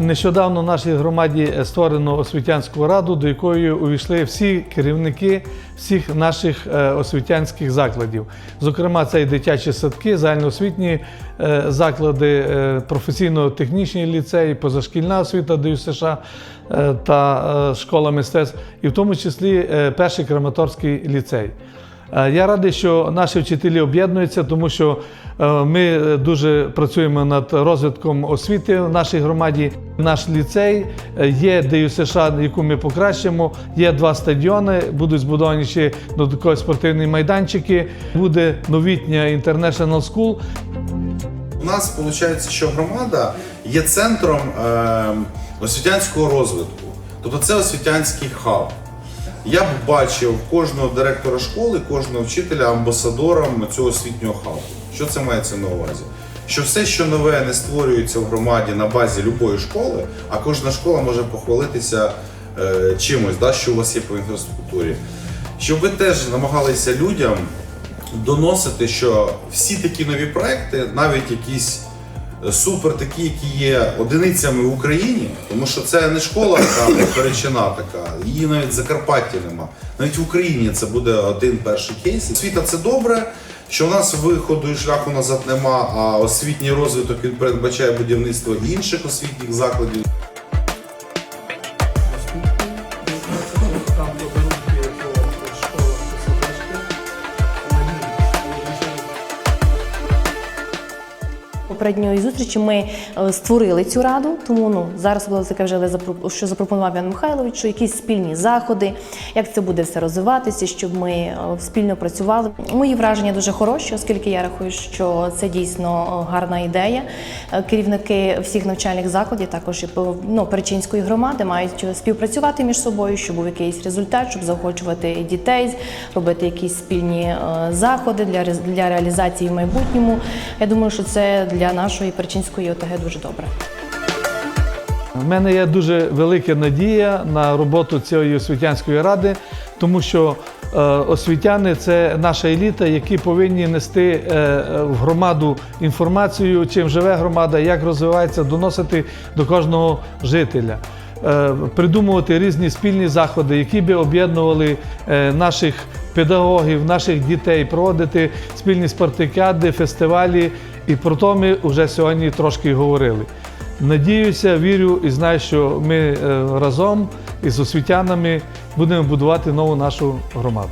Нещодавно в нашій громаді створено освітянську раду, до якої увійшли всі керівники всіх наших е, освітянських закладів. Зокрема, це і дитячі садки, загальноосвітні е, заклади, е, професійно-технічні ліцеї, позашкільна освіта ДЮСШ та школа мистецтв, і в тому числі перший Краматорський ліцей. Е, Я радий, що наші вчителі об'єднуються, тому що е, ми дуже працюємо над розвитком освіти в нашій громаді. Наш ліцей е, є ДЮСШ, яку ми покращимо. Є два стадіони, будуть збудовані ще додаткові спортивні майданчики. Буде новітня International School. У нас виходить, що громада є центром освітянського розвитку. Тобто це освітянський хаб. Я б бачив кожного директора школи, кожного вчителя амбасадором цього освітнього хабу. Що це мається на увазі? Що все, що нове не створюється в громаді на базі любої школи, а кожна школа може похвалитися е, чимось, да, що у вас є по інфраструктурі. Щоб ви теж намагалися людям доносити, що всі такі нові проекти, навіть якісь супер такі, які є одиницями в Україні, тому що це не школа там перечина така, її навіть в Закарпатті нема. Навіть в Україні це буде один перший кейс. Освіта це добре. Що в нас виходу і шляху назад нема, а освітній розвиток він передбачає будівництво інших освітніх закладів. Попередньої зустрічі ми е, створили цю раду, тому ну зараз було таке вже що запропонував Ян Михайлович, що якісь спільні заходи, як це буде все розвиватися, щоб ми е, спільно працювали. Мої враження дуже хороші, оскільки я рахую, що це дійсно е, гарна ідея. Керівники всіх навчальних закладів, також і ну, Перечинської громади, мають співпрацювати між собою, щоб був якийсь результат, щоб заохочувати дітей, робити якісь спільні заходи для для реалізації в майбутньому. Я думаю, що це для нашої Перечинської ОТГ дуже добре. У мене є дуже велика надія на роботу цієї освітянської ради, тому що е, освітяни це наша еліта, які повинні нести е, в громаду інформацію, чим живе громада, як розвивається, доносити до кожного жителя. Е, Придумувати різні спільні заходи, які би об'єднували наших педагогів, наших дітей, проводити спільні спартакіади, фестивалі. І про то ми вже сьогодні трошки говорили. Надіюся, вірю і знаю, що ми е, разом із освітянами будемо будувати нову нашу громаду.